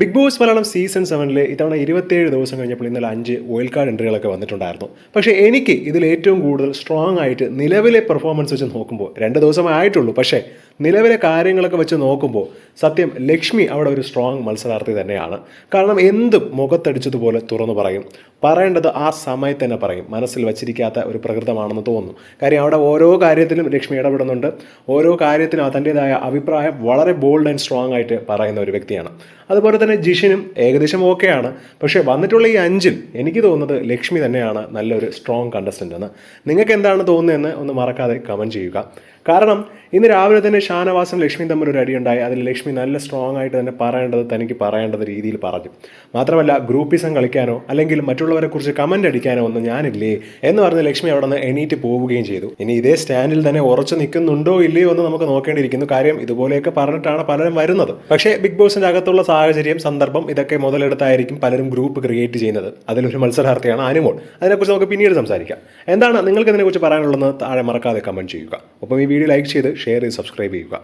Big boss Malayalam season സെവനിൽ ഇത്തവണ ഇരുപത്തേഴ് ദിവസം കഴിഞ്ഞപ്പോൾ ഇന്നലെ അഞ്ച് വൈൽഡ് കാർഡ് എൻട്രികളൊക്കെ വന്നിട്ടുണ്ടായിരുന്നു. പക്ഷേ എനിക്ക് ഇതിൽ ഏറ്റവും കൂടുതൽ സ്ട്രോങ് ആയിട്ട് നിലവിലെ പെർഫോമൻസ് വെച്ച് നോക്കുമ്പോൾ രണ്ട് ദിവസമേ ആയിട്ടുള്ളൂ. പക്ഷേ നിലവിലെ കാര്യങ്ങളൊക്കെ വെച്ച് നോക്കുമ്പോൾ സത്യം ലക്ഷ്മി അവിടെ ഒരു സ്ട്രോങ് മത്സരാർത്ഥി തന്നെയാണ്. കാരണം എന്തും മുഖത്തടിച്ചതുപോലെ തുറന്നു പറയും. പറയേണ്ടത് ആ സമയത്ത് തന്നെ പറയും. മനസ്സിൽ വച്ചിരിക്കാത്ത ഒരു പ്രകൃതമാണെന്ന് തോന്നുന്നു. കാര്യം അവിടെ ഓരോ കാര്യത്തിലും ലക്ഷ്മി ഇടപെടുന്നുണ്ട്. ഓരോ കാര്യത്തിനും തന്റെതായ അഭിപ്രായം വളരെ ബോൾഡ് ആൻഡ് സ്ട്രോങ് ആയിട്ട് പറയുന്ന ഒരു വ്യക്തിയാണ്. അതുപോലെ തന്നെ ജിഷിനും ഏകദേശം ഓക്കെയാണ്. പക്ഷേ വന്നിട്ടുള്ള ഈ അഞ്ചിൽ എനിക്ക് തോന്നുന്നത് ലക്ഷ്മി തന്നെയാണ് നല്ലൊരു സ്ട്രോങ് കണ്ടസ്റ്റന്റ് എന്ന്. നിങ്ങൾക്ക് എന്താണ് തോന്നുന്നതെന്ന് ഒന്ന് മറക്കാതെ കമന്റ് ചെയ്യുക. കാരണം ഇന്ന് രാവിലെ തന്നെ ഷാനവാസും ലക്ഷ്മി തമ്മിൽ ഒരു അടിയുണ്ടായി. അതിൽ ലക്ഷ്മി നല്ല സ്ട്രോങ് ആയിട്ട് തന്നെ പറയേണ്ടത് തനിക്ക് പറയേണ്ടത് രീതിയിൽ പറഞ്ഞു. മാത്രമല്ല ഗ്രൂപ്പിസം കളിക്കാനോ അല്ലെങ്കിൽ മറ്റുള്ളവരെ കുറിച്ച് കമന്റ് അടിക്കാനോ ഒന്നും ഞാനില്ലേ എന്ന് പറഞ്ഞ് ലക്ഷ്മി അവിടെ നിന്ന് എണീറ്റ് പോവുകയും ചെയ്തു. ഇനി ഇതേ സ്റ്റാൻഡിൽ തന്നെ ഉറച്ചു നിൽക്കുന്നുണ്ടോ ഇല്ലയോ എന്ന് നമുക്ക് നോക്കേണ്ടിയിരിക്കുന്നു. കാര്യം ഇതുപോലെയൊക്കെ പറഞ്ഞിട്ടാണ് പലരും വരുന്നത്. പക്ഷേ ബിഗ് ബോസിന്റെ അകത്തുള്ള സാഹചര്യം സന്ദർഭം ഇതൊക്കെ മുതലെടുത്തായിരിക്കും പലരും ഗ്രൂപ്പ് ക്രിയേറ്റ് ചെയ്യുന്നത്. അതിലൊരു മത്സരാർത്ഥിയാണ് അനുമോൾ അതിനെക്കുറിച്ച് നമുക്ക് പിന്നീട് സംസാരിക്കാം. എന്താണ് നിങ്ങൾക്ക് ഇതിനെക്കുറിച്ച് പറയാനുള്ളതെന്ന് താഴെ മറക്കാതെ കമന്റ് ചെയ്യുക. ഒപ്പം ഈ വീഡിയോ ലൈക്ക് ചെയ്ത് ഷെയർ ചെയ്ത് സബ്സ്ക്രൈബ് ചെയ്യുക.